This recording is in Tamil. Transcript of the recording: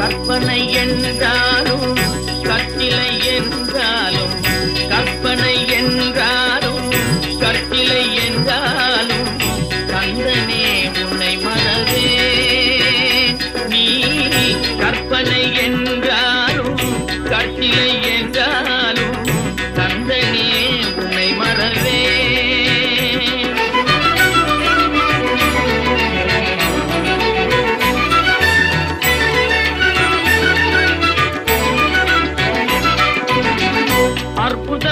கற்பனை என்றாலும் கட்டிலை என்றாலும் அற்புத